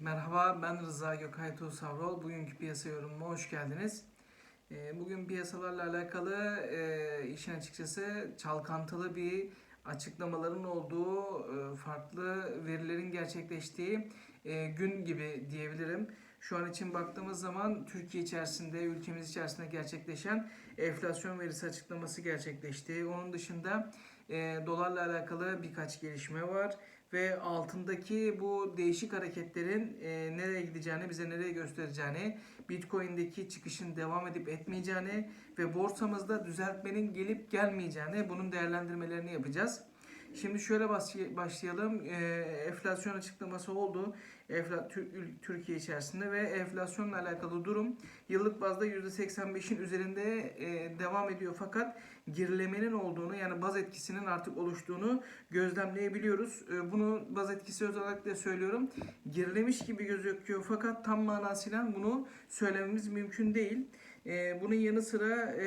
Merhaba ben Rıza Gökay Tuğsavrol. Bugünkü piyasa yorumuma hoş geldiniz. Ee, Bugün piyasalarla alakalı e, işin açıkçası çalkantılı bir açıklamaların olduğu, e, farklı verilerin gerçekleştiği e, gün gibi diyebilirim. Şu an için baktığımız zaman Türkiye içerisinde, ülkemiz içerisinde gerçekleşen enflasyon verisi açıklaması gerçekleşti. Onun dışında dolarla alakalı birkaç gelişme var ve altındaki bu değişik hareketlerin e, nereye gideceğini, bize nereye göstereceğini, Bitcoin'deki çıkışın devam edip etmeyeceğini ve borsamızda düzeltmenin gelip gelmeyeceğini, bunun değerlendirmelerini yapacağız. Şimdi şöyle başlay- başlayalım. E, enflasyon açıklaması oldu. Türkiye içerisinde ve enflasyonla alakalı durum yıllık bazda %85'in üzerinde e, devam ediyor fakat gerilemenin olduğunu yani baz etkisinin artık oluştuğunu gözlemleyebiliyoruz. E, bunu baz etkisi da söylüyorum. Gerilemiş gibi gözüküyor fakat tam manasıyla bunu söylememiz mümkün değil. E, bunun yanı sıra e,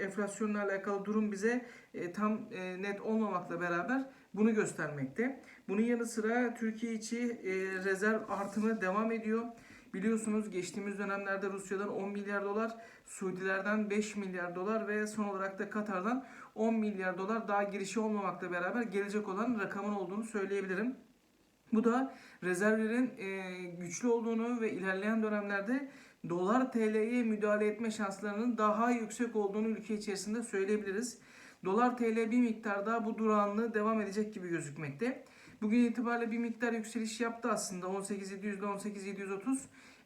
enflasyonla alakalı durum bize e, tam e, net olmamakla beraber bunu göstermekte. Bunun yanı sıra Türkiye içi e, rezerv artımı devam ediyor. Biliyorsunuz geçtiğimiz dönemlerde Rusya'dan 10 milyar dolar, Suudilerden 5 milyar dolar ve son olarak da Katar'dan 10 milyar dolar daha girişi olmamakla beraber gelecek olan rakamın olduğunu söyleyebilirim. Bu da rezervlerin güçlü olduğunu ve ilerleyen dönemlerde dolar TL'ye müdahale etme şanslarının daha yüksek olduğunu ülke içerisinde söyleyebiliriz. Dolar TL bir miktar daha bu durağanlığı devam edecek gibi gözükmekte. Bugün itibariyle bir miktar yükseliş yaptı aslında 18.700 ile 18.730.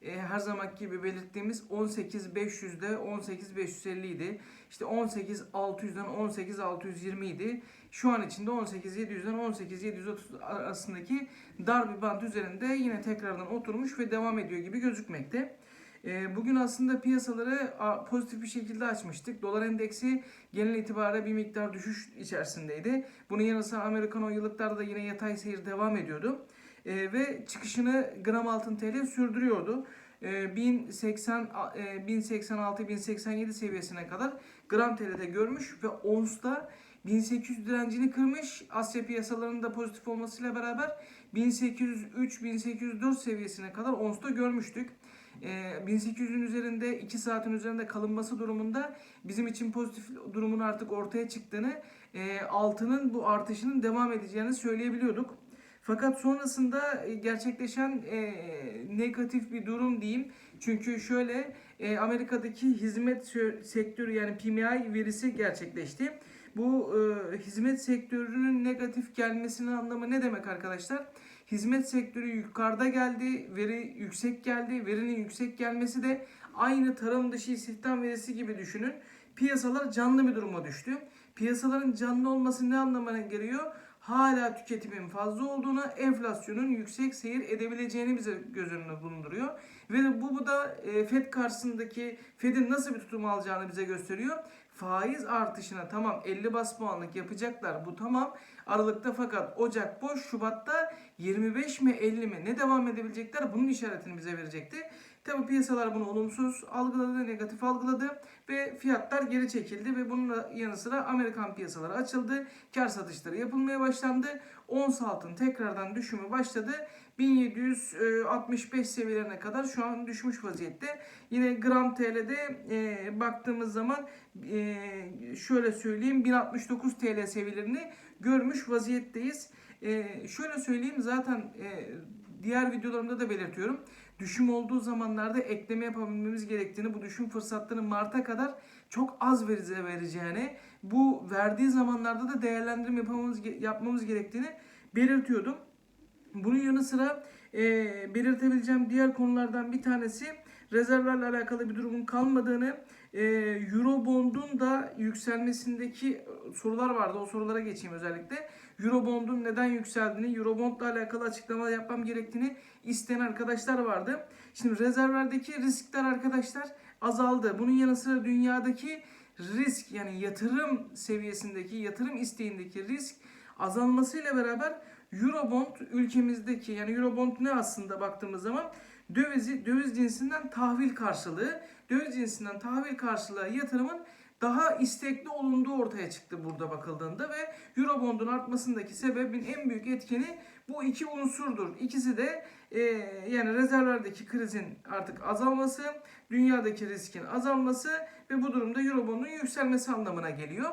E, her zamanki gibi belirttiğimiz 18.500'de 18.550 idi. İşte 18.600'den 18.620 idi. Şu an içinde 18.700'den 18.730 arasındaki dar bir band üzerinde yine tekrardan oturmuş ve devam ediyor gibi gözükmekte. E, Bugün aslında piyasaları pozitif bir şekilde açmıştık. Dolar endeksi genel itibariyle bir miktar düşüş içerisindeydi. Bunun yanı sıra Amerikan 10 yıllıklarda da yine yatay seyir devam ediyordu. E, ve çıkışını gram altın TL sürdürüyordu. E, 1080 e, 1086 1087 seviyesine kadar gram TL'de görmüş ve onsta 1800 direncini kırmış. Asya piyasalarında pozitif olmasıyla beraber 1803-1804 seviyesine kadar onsta görmüştük. Ee, 1800'ün üzerinde 2 saatin üzerinde kalınması durumunda bizim için pozitif durumun artık ortaya çıktığını, e, altının bu artışının devam edeceğini söyleyebiliyorduk. Fakat sonrasında e, gerçekleşen e, negatif bir durum diyeyim. Çünkü şöyle e, Amerika'daki hizmet sektörü yani PMI verisi gerçekleşti. Bu e, hizmet sektörünün negatif gelmesinin anlamı ne demek arkadaşlar? Hizmet sektörü yukarıda geldi, veri yüksek geldi. Verinin yüksek gelmesi de aynı tarım dışı istihdam verisi gibi düşünün. Piyasalar canlı bir duruma düştü. Piyasaların canlı olması ne anlamına geliyor? Hala tüketimin fazla olduğunu, enflasyonun yüksek seyir edebileceğini bize göz önüne bulunduruyor. Ve bu, bu da e, FED karşısındaki FED'in nasıl bir tutum alacağını bize gösteriyor. Faiz artışına tamam 50 bas puanlık yapacaklar bu tamam. Aralıkta fakat Ocak boş Şubat'ta 25 mi 50 mi ne devam edebilecekler bunun işaretini bize verecekti. Tabi piyasalar bunu olumsuz algıladı, negatif algıladı ve fiyatlar geri çekildi ve bunun yanı sıra Amerikan piyasaları açıldı. Kar satışları yapılmaya başlandı. Ons altın tekrardan düşümü başladı. 1765 seviyelerine kadar şu an düşmüş vaziyette. Yine gram TL'de e, baktığımız zaman e, şöyle söyleyeyim 1069 TL seviyelerini görmüş vaziyetteyiz. E, şöyle söyleyeyim zaten e, diğer videolarımda da belirtiyorum. Düşüm olduğu zamanlarda ekleme yapabilmemiz gerektiğini, bu düşüm fırsatlarının Mart'a kadar çok az verize vereceğini, bu verdiği zamanlarda da değerlendirme yapmamız, yapmamız gerektiğini belirtiyordum. Bunun yanı sıra e, belirtebileceğim diğer konulardan bir tanesi rezervlerle alakalı bir durumun kalmadığını, e, Eurobond'un da yükselmesindeki sorular vardı. O sorulara geçeyim özellikle. Eurobond'un neden yükseldiğini, Eurobond'la alakalı açıklama yapmam gerektiğini isteyen arkadaşlar vardı. Şimdi rezervlerdeki riskler arkadaşlar azaldı. Bunun yanı sıra dünyadaki risk yani yatırım seviyesindeki, yatırım isteğindeki risk azalmasıyla beraber Eurobond ülkemizdeki yani Eurobond ne aslında baktığımız zaman dövizi döviz cinsinden tahvil karşılığı, döviz cinsinden tahvil karşılığı yatırımın daha istekli olunduğu ortaya çıktı burada bakıldığında ve Eurobond'un artmasındaki sebebin en büyük etkeni bu iki unsurdur. İkisi de e, yani rezervlerdeki krizin artık azalması, dünyadaki riskin azalması ve bu durumda Eurobond'un yükselmesi anlamına geliyor.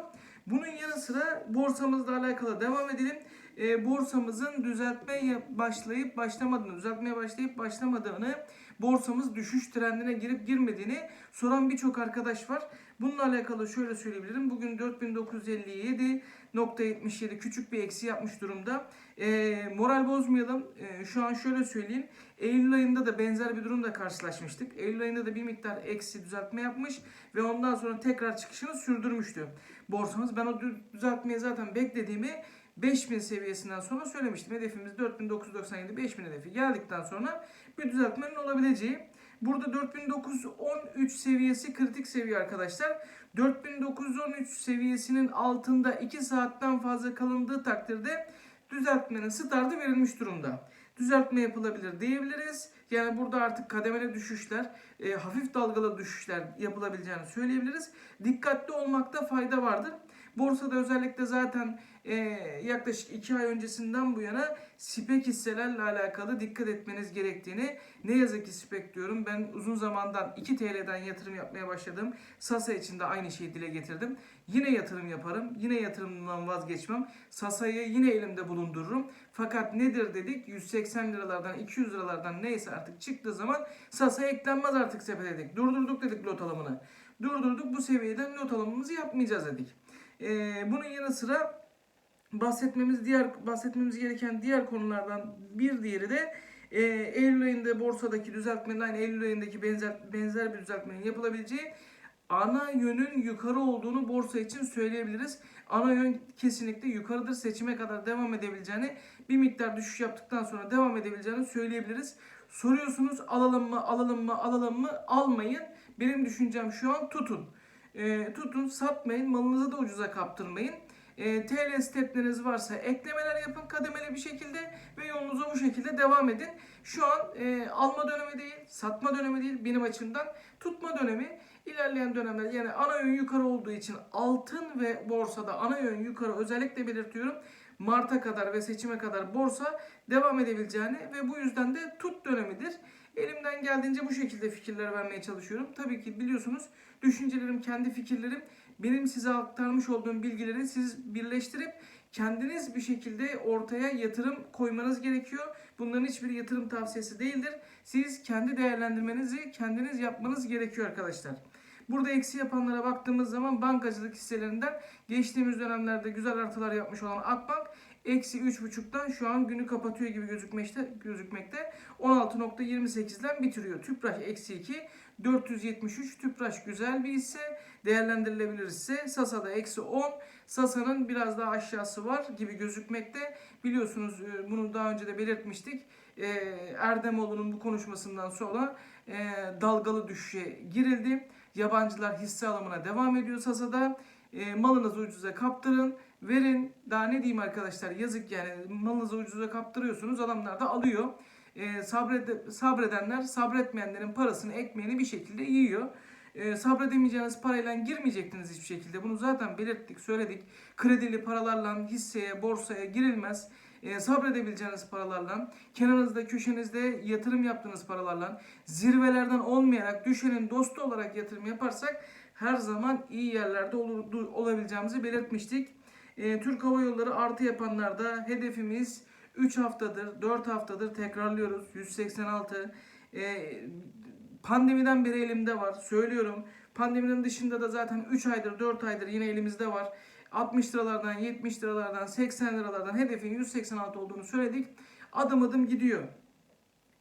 Bunun yanı sıra borsamızla alakalı devam edelim. E, borsamızın düzeltmeye başlayıp başlamadığını, düzeltmeye başlayıp başlamadığını, borsamız düşüş trendine girip girmediğini soran birçok arkadaş var. Bununla alakalı şöyle söyleyebilirim. Bugün 4957.77 küçük bir eksi yapmış durumda. E, moral bozmayalım. E, şu an şöyle söyleyeyim. Eylül ayında da benzer bir durumla karşılaşmıştık. Eylül ayında da bir miktar eksi düzeltme yapmış ve ondan sonra tekrar çıkışını sürdürmüştü borsamız. Ben o düzeltmeyi zaten beklediğimi 5000 seviyesinden sonra söylemiştim. Hedefimiz 4997 5000 hedefi geldikten sonra bir düzeltmenin olabileceği. Burada 4913 seviyesi kritik seviye arkadaşlar. 4913 seviyesinin altında 2 saatten fazla kalındığı takdirde düzeltmenin startı verilmiş durumda. Düzeltme yapılabilir diyebiliriz. Yani burada artık kademeli düşüşler, e, hafif dalgalı düşüşler yapılabileceğini söyleyebiliriz. Dikkatli olmakta fayda vardır. Borsada özellikle zaten e, yaklaşık 2 ay öncesinden bu yana spek hisselerle alakalı dikkat etmeniz gerektiğini ne yazık ki spek diyorum. Ben uzun zamandan 2 TL'den yatırım yapmaya başladım. Sasa için de aynı şeyi dile getirdim. Yine yatırım yaparım. Yine yatırımdan vazgeçmem. Sasa'yı yine elimde bulundururum. Fakat nedir dedik? 180 liralardan 200 liralardan neyse artık çıktığı zaman Sasa eklenmez artık sepete dedik. Durdurduk dedik lot alımını. Durdurduk bu seviyeden lot alımımızı yapmayacağız dedik. Ee, bunun yanı sıra bahsetmemiz diğer bahsetmemiz gereken diğer konulardan bir diğeri de e, Eylül ayında borsadaki düzeltmenin aynı Eylül ayındaki benzer benzer bir düzeltmenin yapılabileceği ana yönün yukarı olduğunu borsa için söyleyebiliriz. Ana yön kesinlikle yukarıdır. Seçime kadar devam edebileceğini, bir miktar düşüş yaptıktan sonra devam edebileceğini söyleyebiliriz. Soruyorsunuz alalım mı, alalım mı, alalım mı? Almayın. Benim düşüncem şu an tutun. E, tutun, satmayın, malınızı da ucuza kaptırmayın. E, TL stepleriniz varsa eklemeler yapın kademeli bir şekilde ve yolunuza bu şekilde devam edin. Şu an e, alma dönemi değil, satma dönemi değil benim açımdan tutma dönemi. İlerleyen dönemler yani ana yön yukarı olduğu için altın ve borsada ana yön yukarı özellikle belirtiyorum. Mart'a kadar ve seçime kadar borsa devam edebileceğini ve bu yüzden de tut dönemidir. Elimden geldiğince bu şekilde fikirler vermeye çalışıyorum. Tabii ki biliyorsunuz düşüncelerim, kendi fikirlerim benim size aktarmış olduğum bilgileri siz birleştirip kendiniz bir şekilde ortaya yatırım koymanız gerekiyor. Bunların hiçbir yatırım tavsiyesi değildir. Siz kendi değerlendirmenizi kendiniz yapmanız gerekiyor arkadaşlar. Burada eksi yapanlara baktığımız zaman bankacılık hisselerinden geçtiğimiz dönemlerde güzel artılar yapmış olan Akbank eksi 3.5'tan şu an günü kapatıyor gibi gözükmekte. gözükmekte. 16.28'den bitiriyor. Tüpraş eksi 2. 473 Tüpraş güzel bir hisse. Değerlendirilebilir hisse. Sasa'da eksi 10. Sasa'nın biraz daha aşağısı var gibi gözükmekte. Biliyorsunuz e, bunu daha önce de belirtmiştik. E, Erdemoğlu'nun bu konuşmasından sonra e, dalgalı düşüşe girildi. Yabancılar hisse alımına devam ediyor Sasa'da. Malınızı ucuza kaptırın verin. Daha ne diyeyim arkadaşlar yazık yani malınızı ucuza kaptırıyorsunuz adamlar da alıyor. E, sabrede, sabredenler sabretmeyenlerin parasını ekmeğini bir şekilde yiyor. E, sabredemeyeceğiniz parayla girmeyecektiniz hiçbir şekilde. Bunu zaten belirttik, söyledik. Kredili paralarla hisseye, borsaya girilmez. E, sabredebileceğiniz paralarla, kenarınızda, köşenizde yatırım yaptığınız paralarla, zirvelerden olmayarak, düşenin dostu olarak yatırım yaparsak her zaman iyi yerlerde olur, olabileceğimizi belirtmiştik. E, Türk Hava Yolları artı yapanlarda hedefimiz 3 haftadır, 4 haftadır tekrarlıyoruz. 186. E, pandemiden beri elimde var. Söylüyorum. Pandeminin dışında da zaten 3 aydır, 4 aydır yine elimizde var. 60 liralardan, 70 liralardan, 80 liralardan hedefin 186 olduğunu söyledik. Adım adım gidiyor.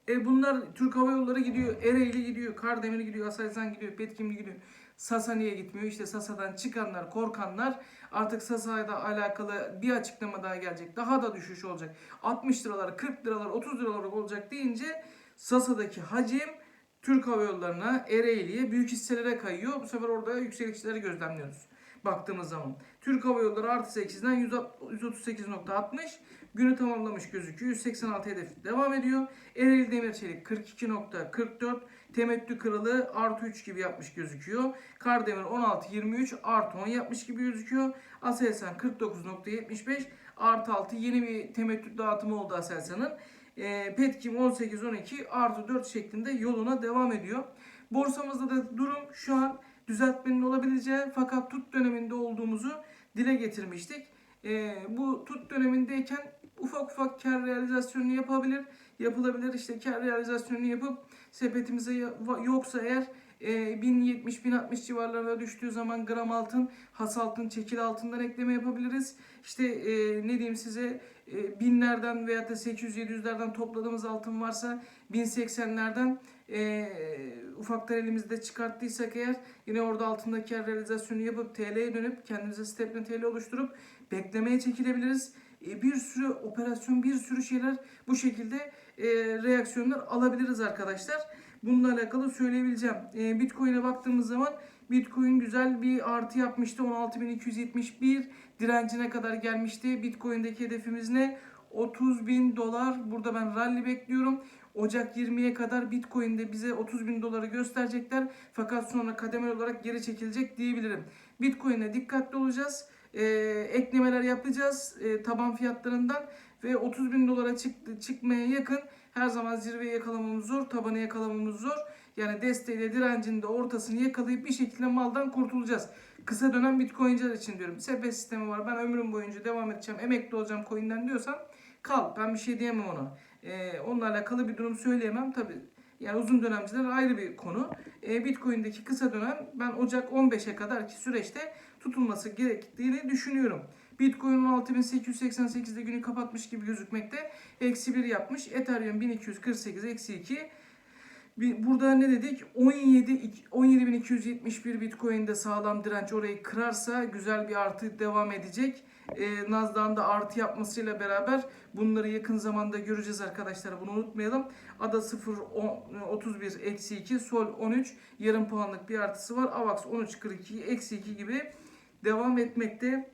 E bunlar Türk Hava Yolları gidiyor, Ereğli gidiyor, Kardemir gidiyor, Aselsan gidiyor, Petkimli gidiyor. Sasa niye gitmiyor? İşte Sasa'dan çıkanlar, korkanlar artık Sasa'yla alakalı bir açıklama daha gelecek. Daha da düşüş olacak. 60 liralar, 40 liralar, 30 liralar olacak deyince Sasa'daki hacim Türk Hava Yolları'na, Ereğli'ye, büyük hisselere kayıyor. Bu sefer orada yükselişleri gözlemliyoruz baktığımız zaman. Türk Hava Yolları artı 8'den 138.60 günü tamamlamış gözüküyor. 186 hedef devam ediyor. Ereğli Demir Çelik 42.44 temettü kralı artı 3 gibi yapmış gözüküyor. Kardemir 16.23 artı 10 yapmış gibi gözüküyor. Aselsan 49.75 artı 6 yeni bir temettü dağıtımı oldu Aselsan'ın. E, Petkim 18-12 artı 4 şeklinde yoluna devam ediyor. Borsamızda da durum şu an düzeltmenin olabileceği fakat tut döneminde olduğumuzu dile getirmiştik. E, bu tut dönemindeyken ufak ufak kar realizasyonunu yapabilir, yapılabilir. İşte kar realizasyonunu yapıp sepetimize yoksa eğer e, 1070-1060 civarlarına düştüğü zaman gram altın, has altın, çekil altından ekleme yapabiliriz. İşte e, ne diyeyim size e, binlerden veyahut da 800-700'lerden topladığımız altın varsa 1080'lerden e, ufaktan elimizde çıkarttıysak eğer yine orada altındaki realizasyonu yapıp TL'ye dönüp kendimize stepne TL oluşturup beklemeye çekilebiliriz. E, bir sürü operasyon, bir sürü şeyler bu şekilde e, reaksiyonlar alabiliriz arkadaşlar. Bununla alakalı söyleyebileceğim. E, Bitcoin'e baktığımız zaman Bitcoin güzel bir artı yapmıştı. 16.271 direncine kadar gelmişti. Bitcoin'deki hedefimiz ne? 30 bin dolar. Burada ben rally bekliyorum. Ocak 20'ye kadar Bitcoin'de bize 30 bin doları gösterecekler. Fakat sonra kademeli olarak geri çekilecek diyebilirim. Bitcoin'e dikkatli olacağız. Ee, eklemeler yapacağız e, taban fiyatlarından ve 30 bin dolara çıktı, çıkmaya yakın her zaman zirveyi yakalamamız zor, tabanı yakalamamız zor. Yani desteğiyle direncinde ortasını yakalayıp bir şekilde maldan kurtulacağız. Kısa dönem bitcoinciler için diyorum. Sepet sistemi var. Ben ömrüm boyunca devam edeceğim. Emekli olacağım coin'den diyorsan kal. Ben bir şey diyemem ona. Ee, onunla alakalı bir durum söyleyemem. Tabi yani uzun dönemciler ayrı bir konu. Ee, Bitcoin'deki kısa dönem ben Ocak 15'e kadar ki süreçte tutulması gerektiğini düşünüyorum. Bitcoin 16.888'de günü kapatmış gibi gözükmekte. Eksi 1 yapmış. Ethereum 1248 eksi 2. Bir- Burada ne dedik? 17 17.271 Bitcoin'de sağlam direnç orayı kırarsa güzel bir artı devam edecek. Ee, Nasdaq'ın da artı yapmasıyla beraber bunları yakın zamanda göreceğiz arkadaşlar. Bunu unutmayalım. Ada 0 10, 31 eksi 2 Sol 13 yarım puanlık bir artısı var. Avax 13 42 eksi 2 gibi devam etmekte.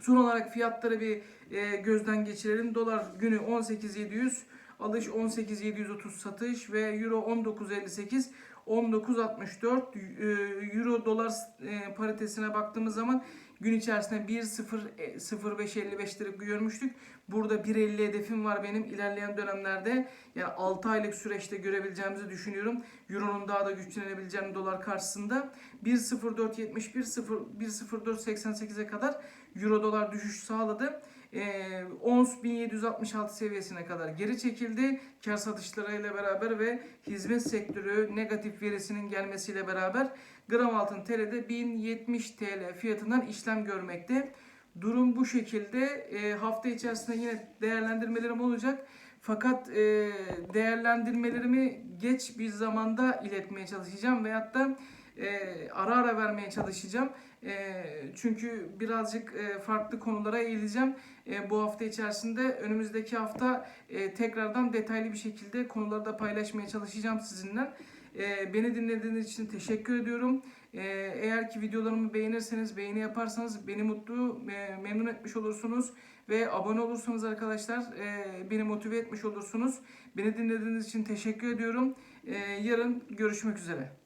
Son olarak fiyatları bir e, gözden geçirelim. Dolar günü 18.700, alış 18.730 satış ve Euro 19.58, 19.64. E, Euro dolar e, paritesine baktığımız zaman gün içerisinde 1.0555 lira görmüştük. Burada 1.50 hedefim var benim ilerleyen dönemlerde. Yani 6 aylık süreçte görebileceğimizi düşünüyorum. Euro'nun daha da güçlenebileceğini dolar karşısında. 1.0471 0 1.0488'e kadar Euro dolar düşüş sağladı. Ee, ons 1766 seviyesine kadar geri çekildi. Kar satışlarıyla beraber ve hizmet sektörü negatif verisinin gelmesiyle beraber gram altın TL'de 1070 TL fiyatından işlem görmekte. Durum bu şekilde. Ee, hafta içerisinde yine değerlendirmelerim olacak. Fakat e, değerlendirmelerimi geç bir zamanda iletmeye çalışacağım veyahut da e, ara ara vermeye çalışacağım. E, çünkü birazcık e, farklı konulara eğileceğim. E, bu hafta içerisinde önümüzdeki hafta e, tekrardan detaylı bir şekilde konuları da paylaşmaya çalışacağım sizinle. E, beni dinlediğiniz için teşekkür ediyorum. E, eğer ki videolarımı beğenirseniz, beğeni yaparsanız beni mutlu, e, memnun etmiş olursunuz. Ve abone olursanız arkadaşlar e, beni motive etmiş olursunuz. Beni dinlediğiniz için teşekkür ediyorum. E, yarın görüşmek üzere.